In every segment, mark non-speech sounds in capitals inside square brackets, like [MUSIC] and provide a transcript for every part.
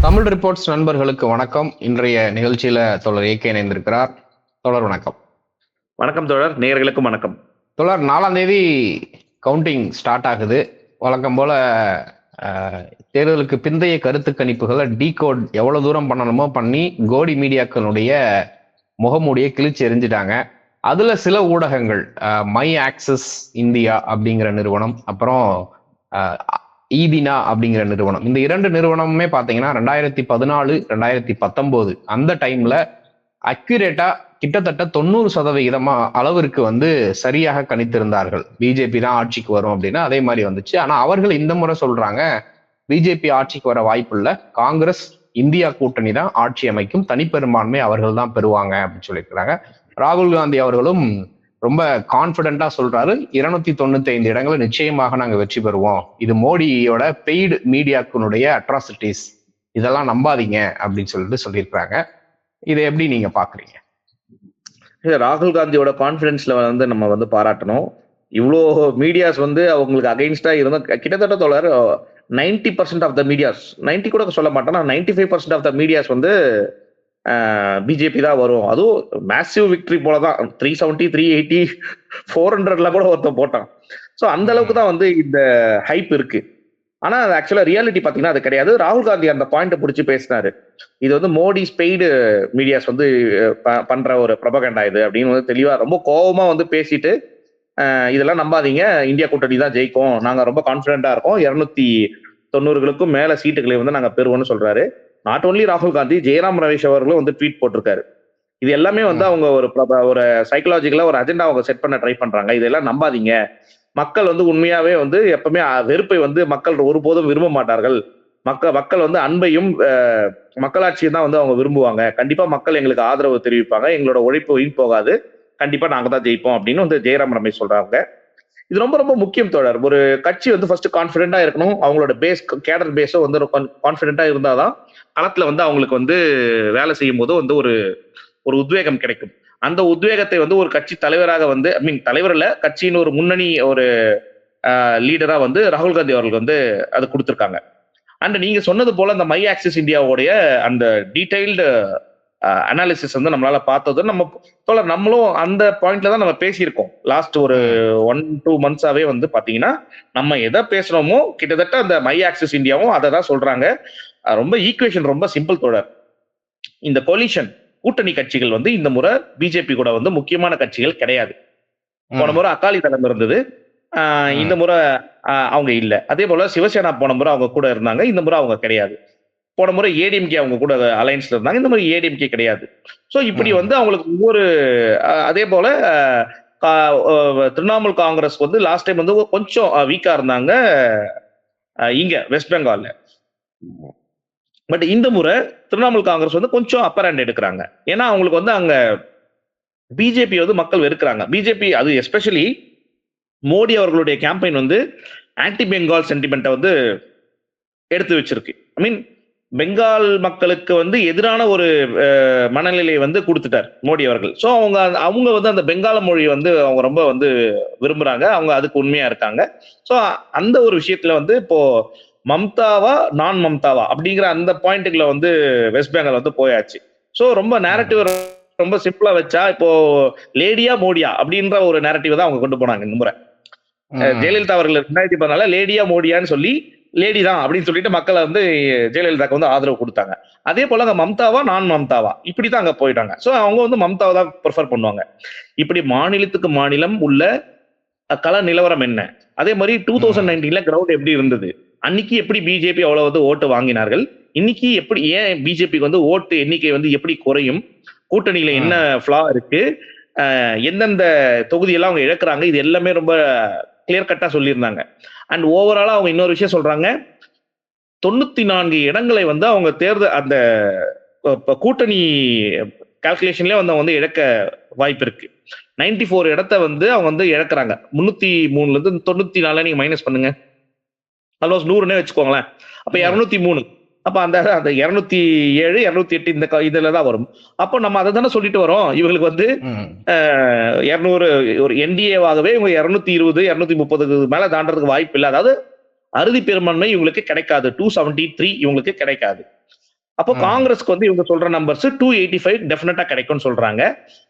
Tamil reports நண்பர்களுக்கு வணக்கம். இன்றைய நிகழ்ச்சியில தொடர் இயக்க இணைந்திருக்கிறார். தொடர் வணக்கம். வணக்கம் தோழர். நேயர்களுக்கும் வணக்கம். தொடர் நாலாம் தேதி கவுண்டிங் ஸ்டார்ட் ஆகுது. வழக்கம் போல தேர்தலுக்கு பிந்தைய கருத்து கணிப்புகளை டீகோட் எவ்வளவு தூரம் பண்ணணுமோ பண்ணி கோடி மீடியாக்களுடைய முகமூடியை கிழிச்சு எரிஞ்சிட்டாங்க அதுல சில ஊடகங்கள் மை ஆக்சஸ் இந்தியா அப்படிங்கிற நிறுவனம் அப்புறம் ஈதினா அப்படிங்கிற நிறுவனம். இந்த இரண்டு நிறுவனமுமே பார்த்தீங்கன்னா ரெண்டாயிரத்தி பதினாலு ரெண்டாயிரத்தி பத்தொம்போது அந்த டைம்ல அக்யூரேட்டா கிட்டத்தட்ட தொண்ணூறு சதவிகிதமா அளவிற்கு வந்து சரியாக கணித்திருந்தார்கள். பிஜேபி தான் ஆட்சிக்கு வரும் அப்படின்னா அதே மாதிரி வந்துச்சு. ஆனா அவர்கள் இந்த முறை சொல்றாங்க பிஜேபி ஆட்சிக்கு வர வாய்ப்பில்லை காங்கிரஸ் இந்தியா கூட்டணி தான் ஆட்சி அமைக்கும். தனிப்பெரும்பான்மை அவர்கள் தான் பெறுவாங்க அப்படின்னு சொல்லியிருக்கிறாங்க. ராகுல் காந்தி அவர்களும் ரொம்ப கான்பிடண்டா சொல்றாரு. இருநூத்தி தொண்ணூத்தி ஐந்து இடங்களை நிச்சயமாக நாங்க வெற்றி பெறுவோம். இது மோடியோட பெய்டு மீடியாக்குனுடைய அட்ராசிட்டிஸ் இதெல்லாம் நம்பாதீங்க அப்படின்னு சொல்லிட்டு சொல்லியிருக்கிறாங்க. இதை எப்படி நீங்க பாக்குறீங்க? ராகுல் காந்தியோட கான்பிடன்ஸ்ல வந்து நம்ம வந்து பாராட்டணும். இவ்வளோ மீடியாஸ் வந்து அவங்களுக்கு அகைன்ஸ்டா இருந்த கிட்டத்தட்ட தொடர் ninety percent of the medias ninety கூட சொல்ல மாட்டேன். Ninety five percent of the medias வந்து பிஜேபி தான் வரும். அதுவும் மேசிவ் விக்டரி போல தான் three seventy three eighty four ஹண்ட்ரட்ல கூட ஒருத்தன் போட்டான். ஸோ அந்த அளவுக்கு தான் வந்து இந்த ஹைப் இருக்கு. ஆனா அது ஆக்சுவலா ரியாலிட்டி பாத்தீங்கன்னா அது கிடையாது. ராகுல் காந்தி அந்த பாயிண்ட்டை பிடிச்சி பேசினாரு. இது வந்து மோடி ஸ்பெய்டு மீடியாஸ் வந்து பண்ற ஒரு பிரபகண்டா இது அப்படின்னு வந்து தெளிவா ரொம்ப கோவமா வந்து பேசிட்டு இதெல்லாம் நம்பாதீங்க. இந்தியா கூட்டணி தான் ஜெயிக்கும். நாங்க ரொம்ப கான்பிடண்டா இருக்கோம். இருநூத்தி தொண்ணூறுகளுக்கும் மேல சீட்டுகளை வந்து நாங்க பெறுவோம்னு சொல்றாரு. நாட் ஓன்லி ராகுல் காந்தி ஜெயராம் ரமேஷ் அவர்களும் வந்து ட்வீட் போட்டிருக்காரு. இது எல்லாமே வந்து அவங்க ஒரு ஒரு சைக்கலாஜிக்கலா ஒரு அஜெண்டா அவங்க செட் பண்ண ட்ரை பண்றாங்க. இதெல்லாம் நம்பாதீங்க. மக்கள் வந்து உண்மையாவே வந்து எப்பவுமே வெறுப்பை வந்து மக்கள் ஒருபோதும் விரும்ப மாட்டார்கள். மக்கள் மக்கள் வந்து அன்பையும் அஹ், மக்களாட்சியை தான் வந்து அவங்க விரும்புவாங்க. கண்டிப்பா மக்கள் எங்களுக்கு ஆதரவு தெரிவிப்பாங்க. எங்களோட உழைப்பு வீண் போகாது. கண்டிப்பா நாங்க தான் ஜெயிப்போம் அப்படின்னு வந்து ஜெயராம் ரமேஷ் சொல்றாங்க. இது ரொம்ப ரொம்ப முக்கியம் தோழர். ஒரு கட்சி வந்து ஃபர்ஸ்ட் கான்பிடென்டா இருக்கணும். அவங்களோட பேஸ் கேடர் பேஸும் வந்து கான்பிடென்டா இருந்தாதான் களத்துல வந்து அவங்களுக்கு வந்து வேலை செய்யும் போது வந்து ஒரு ஒரு உத்வேகம் கிடைக்கும். அந்த உத்வேகத்தை வந்து ஒரு கட்சி தலைவராக வந்து ஐ மீன் தலைவரில் கட்சியின் ஒரு முன்னணி ஒரு லீடரா வந்து ராகுல் காந்தி அவர்கள் வந்து அது கொடுத்துருக்காங்க. அண்ட் நீங்க சொன்னது போல அந்த மை ஆக்சிஸ் இந்தியாவுடைய அந்த டீடைல்டு அனாலிசிஸ் வந்து நம்மளால பார்த்தது நம்ம தோழர் நம்மளும் அந்த பாயிண்ட்ல தான் நம்ம பேசியிருக்கோம். லாஸ்ட் ஒரு ஒன் டூ மந்த்ஸாவே வந்து பாத்தீங்கன்னா நம்ம எதை பேசுறோமோ கிட்டத்தட்ட அந்த மை ஆக்சிஸ் இந்தியாவும் அதை தான் சொல்றாங்க. ரொம்ப ஈக்குவேஷன் ரொம்ப சிம்பிள் தோழர் இந்த கொலிஷன் கூட்டணி கட்சிகள் வந்து இந்த முறை பிஜேபி கூட வந்து முக்கியமான கட்சிகள் கிடையாது. போன முறை அகாலி தளம் இருந்தது. இந்த முறை அவங்க இல்ல. அதே போல சிவசேனா போன முறை அவங்க கூட இருந்தாங்க. இந்த முறை அவங்க கிடையாது. போன முறை ஏடிஎம்கே அவங்க கூட அலைன்ஸ்ல இருந்தாங்க. இந்த முறை ஏடிஎம்கே கிடையாது. ஸோ இப்படி. வந்து அவங்களுக்கு ஒவ்வொரு அதே போல திரிணாமுல் காங்கிரஸ் வந்து லாஸ்ட் டைம் வந்து கொஞ்சம் வீக்கா இருந்தாங்க இங்க வெஸ்ட் பெங்கால்ல பட் இந்த முறை திரிணாமுல் காங்கிரஸ் வந்து கொஞ்சம் அப்பர் ஹேண்ட் எடுக்கிறாங்க. ஏன்னா அவங்களுக்கு வந்து அங்க பிஜேபி வந்து மக்கள் வெறுக்கிறாங்க. பிஜேபி அது எஸ்பெஷலி மோடி அவர்களுடைய கேம்பெயின் வந்து ஆன்டி பெங்கால் சென்டிமெண்ட்டை வந்து எடுத்து வச்சிருக்கு. ஐ மீன் பெங்கால் மக்களுக்கு வந்து எதிரான ஒரு மனநிலையை வந்து கொடுத்துட்டார் மோடி அவர்கள். ஸோ அவங்க அந்த- அவங்க வந்து அந்த பெங்கால மொழி வந்து அவங்க ரொம்ப வந்து விரும்புறாங்க. அவங்க அதுக்கு உண்மையா இருக்காங்க. ஸோ அந்த ஒரு விஷயத்துல வந்து இப்போ மம்தாவா நான் மம்தாவா? அப்படிங்கிற அந்த பாயிண்ட்டுக்குள்ள வந்து வெஸ்ட் பெங்கால் வந்து போயாச்சு. ஸோ ரொம்ப நேரட்டிவ் ரொம்ப சிம்பிளா வச்சா இப்போ லேடியா மோடியா அப்படின்ற ஒரு நேரட்டிவ் தான் அவங்க கொண்டு போனாங்க இந்த முறை. ஜெயலலிதா அவர்கள் ரெண்டாயிரத்தி பதினால லேடியா மோடியான்னு சொல்லி லேடி தான் அப்படின்னு சொல்லிட்டு மக்களை வந்து ஜெயலலிதாக்கு வந்து ஆதரவு கொடுத்தாங்க. அதே போல அங்க மம்தாவா நான் மம்தாவா? இப்படி தான் அங்க போயிட்டாங்க. ஸோ அவங்க வந்து மம்தாவை தான் ப்ரிஃபர் பண்ணுவாங்க. இப்படி மாநிலத்துக்கு மாநிலம் உள்ள கள நிலவரம் என்ன? அதே மாதிரி டூ தௌசண்ட் நைன்டீன்ல கிரவுண்ட் எப்படி இருந்தது? அன்னைக்கு எப்படி பிஜேபி அவ்வளவு வந்து ஓட்டு வாங்கினார்கள்? இன்னைக்கு எப்படி ஏன் பிஜேபிக்கு வந்து ஓட்டு எண்ணிக்கை வந்து எப்படி குறையும்? கூட்டணியில என்ன ஃபிளா இருக்கு? எந்தெந்த தொகுதியெல்லாம் அவங்க இழக்கிறாங்க? இது எல்லாமே ரொம்ப கிளியர் கட்டா சொல்லியிருந்தாங்க. அண்ட் ஓவராலா அவங்க இன்னொரு விஷயம் சொல்றாங்க. தொண்ணூத்தி நான்கு இடங்களை வந்து அவங்க தேர்தல் அந்த கூட்டணி கால்குலேஷன்லயே வந்து அவங்க வந்து இழக்க வாய்ப்பு இருக்கு. நைன்டி ஃபோர் இடத்த வந்து அவங்க வந்து இழக்கிறாங்க. முன்னூத்தி மூணுல இருந்து தொண்ணூத்தி நாலுல நீங்க மைனஸ் பண்ணுங்க. ஆல்மோஸ்ட் நூறுனே வச்சுக்கோங்களேன் அப்ப. இருநூத்தி மூணு அப்ப அந்த அந்த இருநூத்தி ஏழு இருநூத்தி எட்டு இந்த இதுல தான் வரும் அப்போ நம்ம அதை தானே சொல்லிட்டு வரோம் இவங்களுக்கு வந்து. இரநூறு ஒரு என்டிஏவாகவே இவங்க இரநூத்தி இருபது இரநூத்தி முப்பதுக்கு மேல தாண்டறதுக்கு வாய்ப்பு இல்லை அதாவது அறுதி பெரும்பான்மை இவங்களுக்கு கிடைக்காது டூ செவன்டி த்ரீ இவங்களுக்கு கிடைக்காது அப்போ. காங்கிரஸ்க்கு வந்து இவங்க சொல்ற நம்பர்ஸ் டூ எயிட்டி ஃபைவ் டெஃபினட்டா கிடைக்கும்னு சொல்றாங்க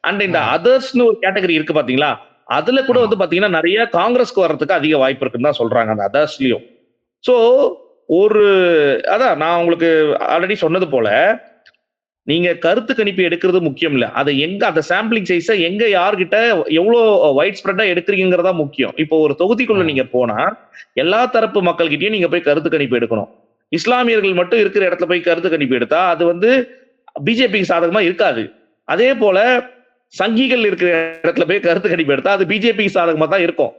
அண்ட் இந்த. அதர்ஸ்னு ஒரு கேட்டகரி இருக்கு பாத்தீங்களா அதுல கூட. வந்து பாத்தீங்கன்னா நிறைய காங்கிரஸ்க்கு வர்றதுக்கு அதிக வாய்ப்பு இருக்குன்னு தான் சொல்றாங்க அந்த அதர்ஸ்லயும் சோ ஒரு அதான் நான் உங்களுக்கு ஆல்ரெடி சொன்னது போல நீங்க கருத்து கணிப்பு எடுக்கிறது முக்கியம் இல்ல. அதை எங்க அந்த சாம்பிளிங் சைஸ எங்க யார்கிட்ட எவ்வளவு வைட் ஸ்ப்ரெட்டா எடுக்கிறீங்கிறதா முக்கியம். இப்போ ஒரு தொகுதிக்குள்ள. நீங்க போனா எல்லா தரப்பு மக்கள்கிட்டயும் நீங்க போய் கருத்து கணிப்பு எடுக்கணும். இஸ்லாமியர்கள் மட்டும் இருக்கிற இடத்துல போய் கருத்து கணிப்பு எடுத்தா அது வந்து பிஜேபிக்கு சாதகமா இருக்காது. அதே போல சங்கிகள் இருக்கிற இடத்துல போய் கருத்து கணிப்பு எடுத்தா அது பிஜேபிக்கு சாதகமா தான் இருக்கும்.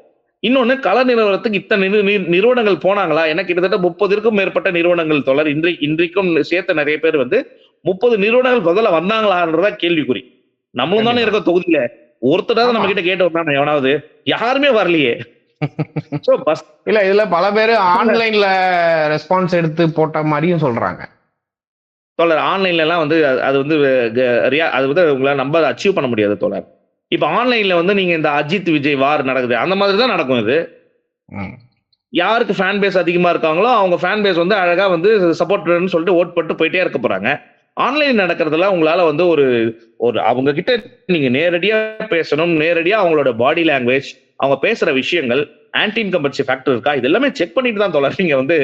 இன்னொன்னு கள நிறுவனத்துக்கு இத்தனை நிறு- நிறு- நிறுவனங்கள் போனாங்களா? எனக்கு கிட்டத்தட்ட முப்பதிற்கும் மேற்பட்ட நிறுவனங்கள் தொடர். இன்றை இன்றைக்கும் சேர்த்த நிறைய பேர் வந்து முப்பது நிறுவனங்கள் முதல்ல வந்தாங்களான்றதா கேள்விக்குறி. நம்மளும் தானே. இருக்க தொகுதியில. ஒருத்தராவது நம்ம. கிட்ட கேட்டு வந்தானே எவனாவது? யாருமே வரலையே. இல்ல இதுல பல பேர் ஆன்லைன்ல ரெஸ்பான்ஸ் எடுத்து போட்ட மாதிரியும் சொல்றாங்க. தோழர் ஆன்லைன்ல எல்லாம் வந்து அது- வந்து அது வந்து உங்களால நம்ப அச்சீவ் பண்ண முடியாது தோழர். இப்ப ஆன்லைன்ல வந்து நீங்க இந்த அஜித் விஜய் வார் நடக்குது. அந்த மாதிரி தான் நடக்கும் இது. யாருக்கு ஃபேன் பேஸ் அதிகமா இருக்காங்களோ அவங்க ஃபேன் பேஸ் வந்து அழகா வந்து சப்போர்ட்னு சொல்லிட்டு ஓட் போட்டு போயிட்டே இருக்க போறாங்க. ஆன்லைன் நடக்கிறதுல உங்களால வந்து ஒரு ஒரு அவங்க கிட்ட நீங்க நேரடியா பேசணும் நேரடியா அவங்களோட பாடி லாங்குவேஜ் அவங்க பேசுற விஷயங்கள் ஆன்டி இன்கம்பன்சி ஃபேக்டர் இருக்கா? இது எல்லாமே செக் பண்ணிட்டு தான் தோழர் நீங்க வந்து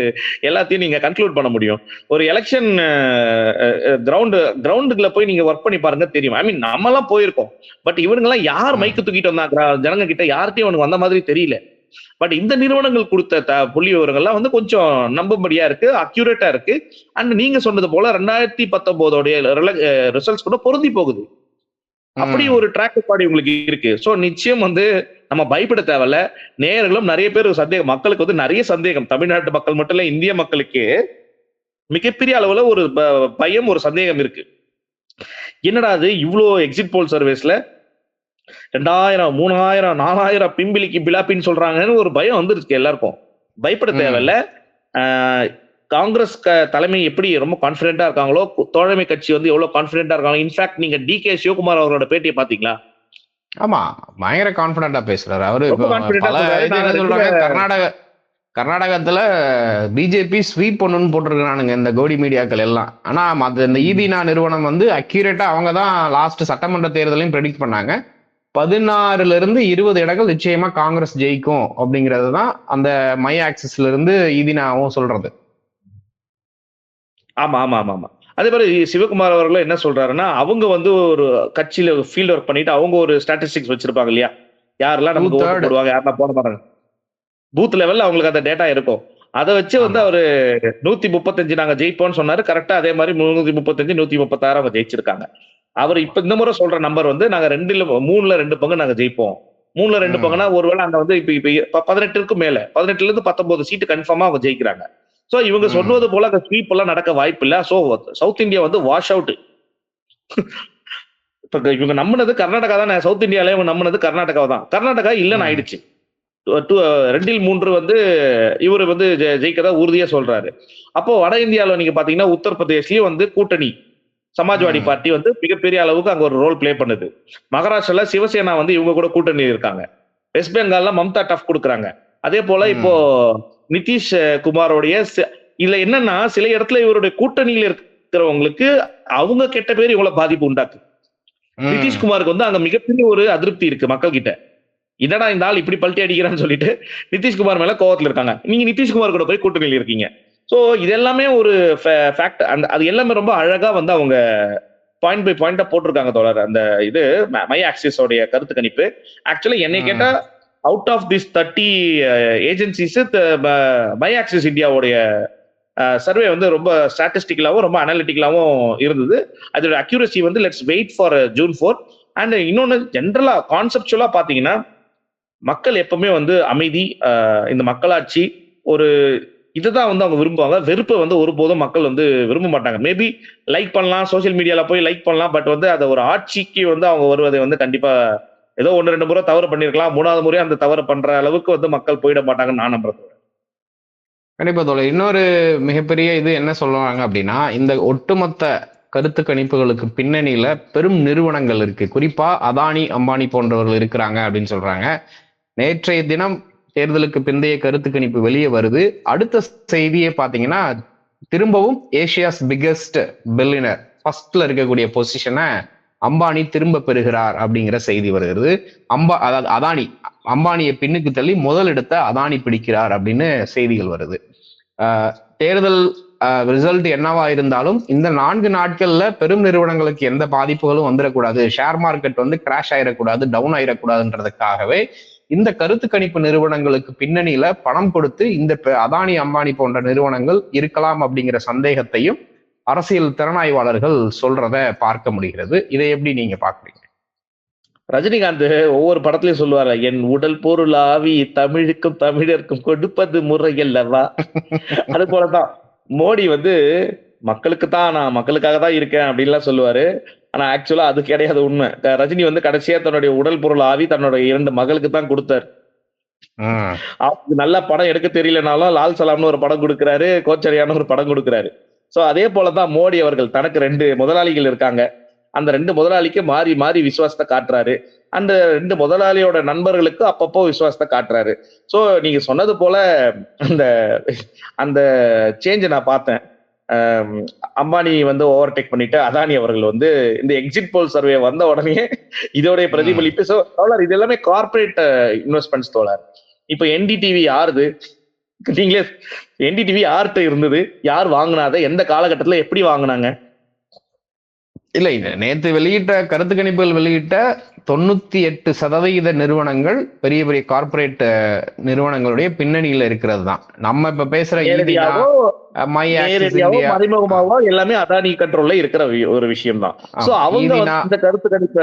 எல்லாத்தையும் நீங்க கன்க்ளூட் பண்ண முடியும். ஒரு எலெக்ஷன் கிரவுண்டு கிரவுண்டுக்குள்ள போய் நீங்க ஒர்க் பண்ணி பாருங்க தெரியும். ஐ மீன் நம்மலாம் போயிருக்கோம். பட் இவனுங்கெல்லாம் யார். மைக்கு தூக்கிட்டு வந்தாங்க ஜனங்க கிட்ட யார்கிட்டயும் அவனுக்கு வந்த மாதிரி தெரியல. பட் இந்த நிறுவனங்கள் கொடுத்த த புள்ளி விவரங்கள்லாம் வந்து கொஞ்சம் நம்பும்படியா இருக்கு அக்யூரேட்டா இருக்கு. அண்ட் நீங்க சொன்னது போல ரெண்டாயிரத்தி பத்தொன்பதோடைய ரிசல்ட்ஸ் கூட பொருந்தி போகுது. அப்படி. ஒரு ட்ராக் ரெக்கார்டு உங்களுக்கு இருக்கு. சோ நிச்சயம் வந்து நம்ம பயப்பட தேவையில்ல. நேயர்களும் நிறைய பேர் சந்தேகம் மக்களுக்கு வந்து நிறைய சந்தேகம். தமிழ்நாட்டு மக்கள் மட்டும் இல்ல இந்திய மக்களுக்கு மிகப்பெரிய அளவுல ஒரு பயம் ஒரு சந்தேகம் இருக்கு. என்னடா அது இவ்வளோ எக்ஸிட் போல் சர்வேஸ்ல ரெண்டாயிரம் மூணாயிரம் நாலாயிரம் பிம்பிலிக்கு பிலாப்பின்னு சொல்றாங்கன்னு ஒரு பயம் வந்துருச்சு எல்லாருக்கும். பயப்பட. தேவையில்ல. ஆஹ் காங்கிரஸ் க- தலைமை எப்படி ரொம்ப கான்பிடென்டா இருக்காங்களோ தோழமை கட்சி வந்து எவ்வளவு கான்பிடென்டா இருக்காங்க. இன்ஃபேக்ட் நீங்க டி கே சிவகுமார் அவரோட பேட்டியை பாத்தீங்களா? ஆமா பயங்கர கான்பிடண்டா பேசுறாரு அவரு. கர்நாடக கர்நாடகத்துல பிஜேபி ஸ்வீப் பண்ணுன்னு போட்டிருக்கானுங்க இந்த கோடி மீடியாக்கள் எல்லாம். ஆனா மத்த இந்த ஈபினா நிறுவனம் வந்து அக்யூரேட்டா அவங்க தான் லாஸ்ட் சட்டமன்ற தேர்தலையும் ப்ரெடிக்ட் பண்ணாங்க. பதினாறுல இருந்து இருபது இடங்கள் நிச்சயமா காங்கிரஸ் ஜெயிக்கும் அப்படிங்கிறது தான் அந்த மை ஆக்சிஸ்ல இருந்து ஈதினாவும் சொல்றது. ஆமா ஆமா ஆமா ஆமா. அதே மாதிரி சிவகுமார் அவர்களும் என்ன சொல்றாருன்னா அவங்க வந்து ஒரு கட்சியில ஃபீல்ட் ஒர்க் பண்ணிட்டு அவங்க ஒரு ஸ்டாட்டிஸ்டிக்ஸ் வச்சிருப்பாங்க இல்லையா? யாரெல்லாம் நமக்கு ஓட்டு. போடுவாங்க யாரெல்லாம் போட மாட்டாங்க? பூத் லெவல்ல அவங்களுக்கு அந்த டேட்டா இருக்கும். அதை வச்சு வந்து. அவரு நூத்தி முப்பத்தஞ்சு நாங்க ஜெயிப்போம்னு சொன்னாரு. கரெக்டா அதே மாதிரி முன்னூத்தி முப்பத்தஞ்சு நூத்தி முப்பத்தாறு அவங்க ஜெயிச்சிருக்காங்க. அவர் இப்ப இந்த முறை சொல்ற நம்பர் வந்து நாங்க ரெண்டுல மூணுல ரெண்டு பங்கு நாங்க ஜெயிப்போம். மூணுல ரெண்டு. பங்குனா ஒருவேளை அங்க வந்து இப்ப இப்ப பதினெட்டுக்கு மேல பதினெட்டுல இருந்து பத்தொன்பது சீட்டு கன்ஃபார்மா அவங்க ஜெயிக்கிறாங்க. சோ இவங்க. சொன்னது போல அந்த ஸ்வீப் எல்லாம் நடக்க வாய்ப்பு இல்ல சோ சவுத் இந்தியா வந்து வாஷ் அவுட் [LAUGHS] இப்ப இவங்க நம்பினது கர்நாடகா தான். சவுத் இந்தியால இவங்க நம்பினது கர்நாடகா தான். கர்நாடகா இல்லைன்னு. ஆயிடுச்சு. ரெண்டில் மூன்று வந்து இவர் வந்து ஜெ- ஜெயிக்கிறதா உறுதியா சொல்றாரு. அப்போ வட இந்தியாவில் நீங்க பாத்தீங்கன்னா உத்தரப்பிரதேஷ்லயும் வந்து கூட்டணி சமாஜ்வாடி. பார்ட்டி வந்து மிகப்பெரிய அளவுக்கு அங்க ஒரு ரோல் ப்ளே பண்ணுது. மகாராஷ்டிரால சிவசேனா வந்து இவங்க கூட கூட்டணி இருக்காங்க. வெஸ்ட் பெங்கால்ல மம்தா டஃப் கொடுக்குறாங்க. அதே போல. இப்போ நிதிஷ் குமாரோடைய இதுல என்னன்னா சில இடத்துல இவருடைய கூட்டணியில இருக்கிறவங்களுக்கு அவங்க கெட்ட பேர் இவ்வளவு பாதிப்பு உண்டாக்கு. நிதிஷ்குமாருக்கு வந்து அங்க மிகப்பெரிய ஒரு அதிருப்தி இருக்கு மக்கள் கிட்ட என்னடா இந்த ஆள் இப்படி பல்ட்டி அடிக்கிறான்னு சொல்லிட்டு நிதிஷ்குமார் மேல கோவத்துல இருக்காங்க. நீங்க நிதிஷ்குமார் கூட போய் கூட்டணியில் இருக்கீங்க. சோ இது எல்லாமே ஒரு ஃபேக்ட் அந்த அது எல்லாமே ரொம்ப அழகா வந்து அவங்க பாயிண்ட் பை பாயிண்டா போட்டிருக்காங்க தோழர். அந்த இது மை ஆக்சிஸ் உடைய கருத்து கணிப்பு. ஆக்சுவலி என்னை. கேட்டா out of this thirty agencies by Axis இந்தியாவுடைய சர்வே வந்து ரொம்ப ஸ்டாட்டிஸ்டிக்கலாகவும் ரொம்ப அனாலிட்டிக்கலாகவும் இருந்தது. அதோட அக்யூரசி வந்து let's wait for June four and இன்னொன்று ஜென்ரலாக கான்செப்டுவலாக பார்த்தீங்கன்னா மக்கள் எப்பவுமே வந்து அமைதி uh, இந்த மக்களாட்சி ஒரு இதுதான் வந்து அவங்க விரும்புவாங்க. வெறுப்பை வந்து ஒருபோதும் மக்கள் வந்து விரும்ப மாட்டாங்க. மேபி லைக் பண்ணலாம் சோஷியல் மீடியாவில் போய் லைக் பண்ணலாம் பட் வந்து அதை ஒரு ஆட்சிக்கு வந்து அவங்க வருவதை வந்து கண்டிப்பாக ஏதோ ஒன்று ரெண்டு முறை தவறு பண்ணிருக்கலாம். மூணாவது முறை அந்த தவறு பண்ற அளவுக்கு வந்து மக்கள் போயிட மாட்டாங்கன்னு நான் நம்புறேன் கண்டிப்பா தோழர். இன்னொரு மிகப்பெரிய இது என்ன சொல்லுவாங்க அப்படின்னா இந்த ஒட்டுமொத்த கருத்து கணிப்புகளுக்கு பின்னணியில பெரும் நிறுவனங்கள் இருக்கு. குறிப்பா அதானி அம்பானி போன்றவர்கள் இருக்கிறாங்க அப்படின்னு சொல்றாங்க. நேற்றைய தினம் தேர்தலுக்கு பிந்தைய கருத்து கணிப்பு வெளியே வருது. அடுத்த செய்தியே பாத்தீங்கன்னா திரும்பவும் ஏசியாஸ் பிக்கஸ்ட் பில்லினர் ஃபர்ஸ்ட்ல இருக்கக்கூடிய பொசிஷனை அம்பானி திரும்ப பெறுகிறார் அப்படிங்கிற செய்தி வருகிறது. அம்பா அதாவது அதானி அம்பானியை பின்னுக்கு தள்ளி முதலிடத்த அதானி பிடிக்கிறார் அப்படின்னு செய்திகள் வருது. ஆஹ் தேர்தல் ரிசல்ட் என்னவா இருந்தாலும் இந்த நான்கு நாட்கள்ல பெரும் நிறுவனங்களுக்கு எந்த பாதிப்புகளும் வந்துடக்கூடாது. ஷேர் மார்க்கெட் வந்து கிராஷ் ஆயிடக்கூடாது டவுன் ஆயிடக்கூடாதுன்றதுக்காகவே இந்த கருத்து கணிப்பு நிறுவனங்களுக்கு பின்னணியில பணம் கொடுத்து இந்த பெ- அதானி அம்பானி போன்ற நிறுவனங்கள் இருக்கலாம் அப்படிங்கிற சந்தேகத்தையும் அரசியல் திறனாய்வாளர்கள் சொல்றத பார்க்க முடிகிறது. இதை எப்படி நீங்க பாக்குறீங்க ரஜினிகாந்த் ஒவ்வொரு படத்துலயும் சொல்லுவாரு என் உடல் பொருளாவி தமிழுக்கும் தமிழருக்கும் கொடுப்பது முறை அல்லவா [LAUGHS] அது போலதான். மோடி வந்து மக்களுக்கு தான் நான் மக்களுக்காக தான் இருக்கேன் அப்படின்லாம் சொல்லுவாரு. ஆனா ஆக்சுவலா அது கிடையாது உண்மை. ரஜினி வந்து கடைசியா தன்னுடைய உடல் பொருள் ஆவி தன்னோட இரண்டு மகளுக்கு தான் கொடுத்தாரு. அவருக்கு நல்ல படம் எடுக்க தெரியலனாலும் லால் சலாம்னு ஒரு படம் கொடுக்குறாரு கோச்சரியான ஒரு படம் கொடுக்குறாரு. சோ அதே போலதான் மோடி அவர்கள் தனக்கு ரெண்டு முதலாளிகள் இருக்காங்க. அந்த ரெண்டு முதலாளிக்கு மாறி மாறி விசுவாசத்தை காட்டுறாரு. அந்த ரெண்டு முதலாளியோட நண்பர்களுக்கு அப்பப்போ விசுவாசத்தை காட்டுறாரு. சோ நீங்க சொன்னது போல அந்த அந்த சேஞ்சை நான் பார்த்தேன். அம்பானி வந்து ஓவர்டேக் பண்ணிட்டு அதானி அவர்கள் வந்து இந்த எக்ஸிட் போல் சர்வே வந்த உடனே இதோடைய பிரதிபலிப்பு. ஸோ தோழர் இது எல்லாமே கார்பரேட் இன்வெஸ்ட்மெண்ட்ஸ் தோழர். இப்போ என்டிடிவி யாருது? நீங்களே என்டிடிவி யார்கிட்ட இருந்தது? யார் வாங்கினாத? எந்த காலகட்டத்துல எப்படி வாங்கினாங்க? இல்ல நேத்து வெளியிட்ட கருத்து கணிப்புகள் வெளியிட்ட தொண்ணூத்தி எட்டு சதவிகித நிறுவனங்கள் பெரிய பெரிய கார்ப்பரேட் நிறுவனங்களுடைய பின்னணியில இருக்கிறது தான் நம்ம இப்ப பேசுற இந்தியா மறைமுகமாவோ எல்லாமே அதானி கண்ட்ரோல்ல இருக்கிற ஒரு விஷயம் தான் சோ அவங்க ஈதினா இந்த கருத்து கணிப்ப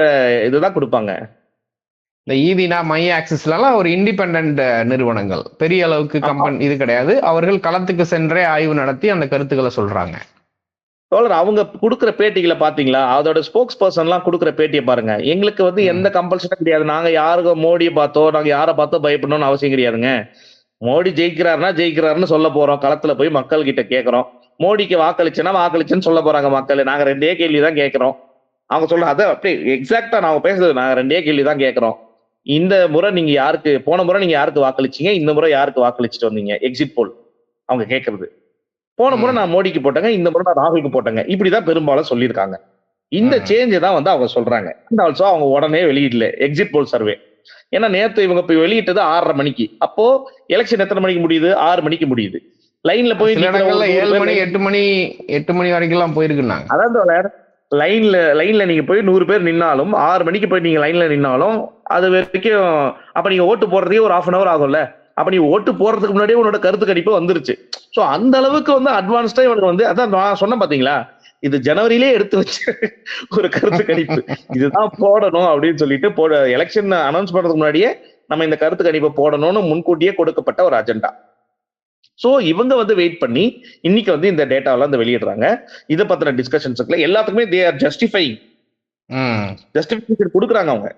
இதுதான் கொடுப்பாங்க. இந்த ஈதினா மை ஆக்சிஸ்லாம் ஒரு இண்டிபெண்ட் நிறுவனங்கள். பெரிய அளவுக்கு. கம்பெனி இது கிடையாது. அவர்கள் களத்துக்கு சென்றே ஆய்வு நடத்தி அந்த கருத்துக்களை சொல்றாங்க. தோழர் அவங்க கொடுக்குற பேட்டிகளை பாத்தீங்களா? அதோட ஸ்போக்ஸ் பர்சன் எல்லாம் கொடுக்குற பேட்டியை பாருங்க. எங்களுக்கு வந்து. எந்த கம்பல்ஷனும் கிடையாது. நாங்க யாருக்கு மோடியை பார்த்தோ நாங்க யாரை பார்த்தோ பயப்படணும்னு அவசியம் கிடையாதுங்க. மோடி ஜெயிக்கிறாருன்னா ஜெயிக்கிறாருன்னு சொல்ல போறோம். களத்துல போய் மக்கள் கிட்ட கேக்குறோம். மோடிக்கு வாக்களிச்சுன்னா வாக்களிச்சுன்னு சொல்ல போறாங்க மக்கள். நாங்க ரெண்டே கேள்வி தான் கேட்கிறோம் அவங்க சொல்ல அதை அப்படியே எக்ஸாக்டா நாங்க பேசுறது நாங்க ரெண்டே கேள்வி தான் கேட்கிறோம் இந்த முறை நீங்க யாருக்கு போன முறை நீங்க யாருக்கு வாக்களிச்சீங்க? இந்த முறை யாருக்கு வாக்களிச்சுட்டு வந்தீங்க? எக்ஸிட் போல் அவங்க கேட்கறது போன முறை. நான் மோடிக்கு போட்டேங்க இந்த முறை நான் ராகுலுக்கு போட்டேங்க. இப்படிதான் பெரும்பாலும் சொல்லியிருக்காங்க. இந்த. சேஞ்சை தான் வந்து அவங்க சொல்றாங்க. அண்ட் ஆல்சோ அவங்க உடனே வெளியிடல. எக்ஸிட் போல் சர்வே ஏன்னா நேத்து இவங்க போய் வெளியிட்டது ஆறரை மணிக்கு. அப்போ எலெக்ஷன் எத்தனை மணிக்கு முடியுது? ஆறு மணிக்கு முடியுது. லைன்ல போய் ஏழு மணி எட்டு மணி எட்டு மணி வரைக்கும் எல்லாம் போயிருக்குனாங்க அதான் லைன்ல லைன்ல நீங்க போய் நூறு பேர் நின்னாலும் ஆறு மணிக்கு போய் நீங்க லைன்ல நின்னாலும் அது வரைக்கும் அப்ப நீங்க ஓட்டு போடுறதுக்கே ஒரு ஆஃப் அன் அவர் ஆகும்ல. அப்ப நீ ஓட்டு போடுறதுக்கு முன்னாடியே உன்னோட கருத்து கணிப்பு வந்துருச்சு. சோ அந்த அளவுக்கு வந்து அட்வான்ஸ்டா இவனுக்கு வந்து அதான் நான் சொன்னேன் பாத்தீங்களா? இது ஜனவரியிலே எடுத்து வச்ச [LAUGHS] ஒரு கருத்து கணிப்பு. இதுதான் போடணும் அப்படின்னு சொல்லிட்டு போட எலெக்ஷன் அனௌன்ஸ் பண்றதுக்கு முன்னாடியே நம்ம இந்த கருத்து கணிப்பை போடணும்னு முன்கூட்டியே கொடுக்கப்பட்ட ஒரு அஜெண்டா சோ இவங்க வந்து வெயிட் பண்ணி இன்னைக்கு வந்து இந்த டேட்டாவெல்லாம் வந்து வெளியிடுறாங்க. இதை பத்தின டிஸ்கஷன்ஸ் இருக்குல்ல எல்லாத்துக்குமே they are justifying hmm. Justification கொடுக்குறாங்க அவங்க.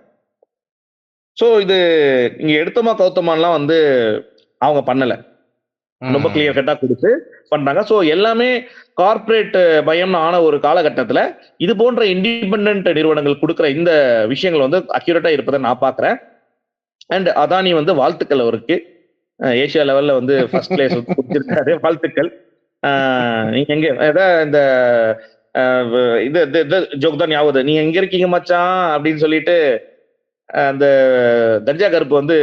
சோ இது நீங்க எடுத்தோமா கௌத்தமாலாம் வந்து அவங்க பண்ணல. ரொம்ப. கிளியர் கட்டா கொடுத்து பண்றாங்க. சோ எல்லாமே கார்ப்பரேட் பயம்னு ஆன ஒரு காலகட்டத்துல இது போன்ற இண்டிபெண்ட் நிறுவனங்கள் கொடுக்குற இந்த விஷயங்கள் வந்து அக்யூரேட்டா இருப்பதை நான் பாக்குறேன் அண்ட் அதானி வந்து வாழ்த்துக்கள் அவருக்கு. ஏசியா லெவல்ல வந்து ஃபர்ஸ்ட் பிளேஸ் கொடுத்திருக்காரு. வாழ்த்துக்கள். நீங்க எங்க அதான் இந்த இது இது- ஜோக் தான் ஞாபகம் நீங்க எங்க இருக்கீங்க மச்சான் அப்படின்னு சொல்லிட்டு அந்த கஞ்சா கருப்பு வந்து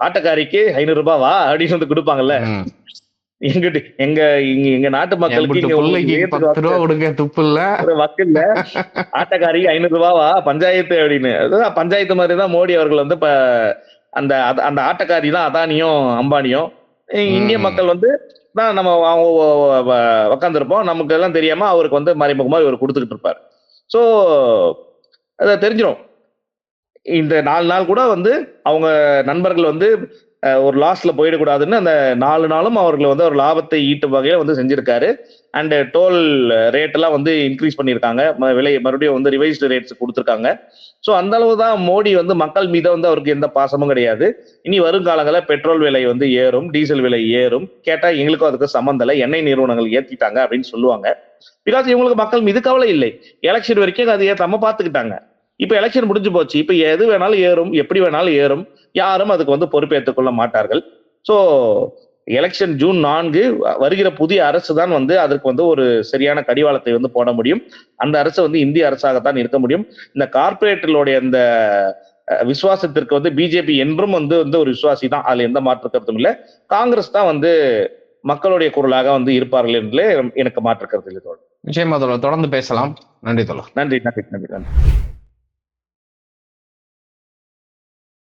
ஆட்டக்காரிக்கு ஐநூறு ரூபாய் வா அப்படின்னு வந்து கொடுப்பாங்கல்ல. எங்கிட்டு எங்க இங்க எங்க நாட்டு மக்களுக்கு இங்க துப்பு இல்ல ஒரு வக்கில்ல ஆட்டக்காரி ஐநூறு ரூபாவா பஞ்சாயத்து அப்படின்னு. பஞ்சாயத்து மாதிரி தான் மோடி அவர்கள் வந்து இப்ப அந்த அந்த ஆட்டக்காரி தான் அதானியும் அம்பானியும் இந்திய. மக்கள் வந்து தான் நம்ம உட்காந்துருப்போம் நமக்கு எல்லாம் தெரியாம அவருக்கு வந்து மறைமுகமா இவர் கொடுத்துக்கிட்டு இருப்பார். சோ அதை தெரிஞ்சிடும் இந்த நாலு நாள் கூட வந்து அவங்க நண்பர்கள் வந்து ஒரு லாஸ்ல போயிடக்கூடாதுன்னு அந்த நாலு நாளும் அவர்களை வந்து ஒரு லாபத்தை ஈட்டும் வகையில வந்து செஞ்சிருக்காரு. அண்ட் டோல் ரேட் எல்லாம் வந்து இன்க்ரீஸ் பண்ணியிருக்காங்க. ம- விலை மறுபடியும் வந்து ரிவைஸ்டு ரேட்ஸ் கொடுத்துருக்காங்க. ஸோ அந்த அளவு தான் மோடி வந்து மக்கள் மீது வந்து அவருக்கு எந்த பாசமும் கிடையாது. இனி வருங்காலங்களில் பெட்ரோல் விலை வந்து ஏறும் டீசல் விலை ஏறும். கேட்டால் எங்களுக்கும் அதுக்கு சம்மந்தம் இல்லை. எண்ணெய் நிறுவனங்கள் ஏற்றிட்டாங்க அப்படின்னு சொல்லுவாங்க. பிகாஸ் இவங்களுக்கு மக்கள் மீது கவலை இல்லை. எலெக்ஷன் வரைக்கும் அது ஏற்றாம பார்த்துக்கிட்டாங்க. இப்போ எலெக்ஷன் முடிஞ்சு போச்சு. இப்போ எது வேணாலும் ஏறும் எப்படி வேணாலும் ஏறும். யாரும் அதுக்கு வந்து பொறுப்பேற்றுக் கொள்ள மாட்டார்கள். ஸோ எலெக்ஷன் ஜூன் நான்கு வருகிற புதிய அரசு தான் வந்து அதற்கு வந்து ஒரு சரியான கடிவாளத்தை வந்து போட முடியும். அந்த அரசு வந்து இந்திய அரசாகத்தான் இருக்க முடியும். இந்த கார்பரேட்டுகளுடைய இந்த அஹ், விசுவாசத்திற்கு வந்து பிஜேபி என்றும் வந்து வந்து ஒரு விசுவாசி தான். அதுல எந்த மாற்று கருத்தும் இல்லை. காங்கிரஸ் தான் வந்து மக்களுடைய குரலாக வந்து இருப்பார்கள் என்று எனக்கு மாற்று கருத்து இல்லை நிச்சயமா தொடர்ந்து பேசலாம். நன்றி தோழர். நன்றி நன்றி நன்றி நன்றி.